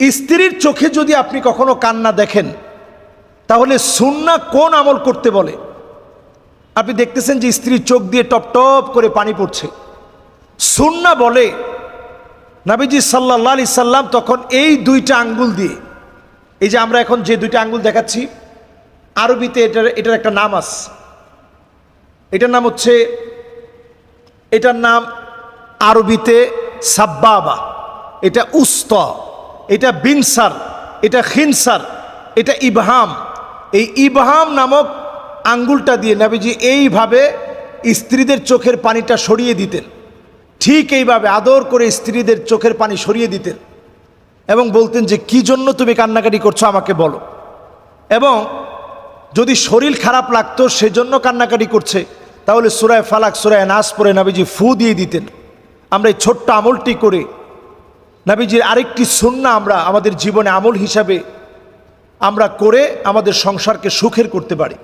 স্ত্রীর চোখে যদি আপনি কখনো কান্না দেখেন, তাহলে সুন্না কোন আমল করতে বলে? আপনি দেখতেছেন যে স্ত্রীর চোখ দিয়ে টপ টপ করে পানি পড়ছে। সুন্না বলে, নাবিজি সাল্লাহ আলি সাল্লাম তখন এই দুইটা আঙ্গুল দিয়ে, এই যে আমরা এখন যে দুইটা আঙ্গুল দেখাচ্ছি, আরবিতে এটার এটার একটা নাম আছে। এটার নাম হচ্ছে, এটার নাম আরবিতে সাব্বাবা। এটা উস্ত। এটা বিনসার, এটা খিনসার, এটা ইবহাম। এই ইবহাম নামক আঙ্গুলটা দিয়ে নাবিজি এইভাবে স্ত্রীদের চোখের পানিটা সরিয়ে দিতেন। ঠিক এইভাবে আদর করে স্ত্রীদের চোখের পানি সরিয়ে দিতেন এবং বলতেন যে, কি জন্য তুমি কান্নাকাটি করছ আমাকে বলো? এবং যদি শরীর খারাপ লাগতো, সেজন্য কান্নাকাটি করছে, তাহলে সুরায় ফালাক, সুরায় নাস পরে নাবিজি ফু দিয়ে দিতেন। আমরা এই ছোট্ট আমলটি করে নাবিজির আরেকটি সুন্না আমরা আমাদের জীবনে আমল হিসাবে আমরা করে আমাদের সংসারকে সুখের করতে পারি।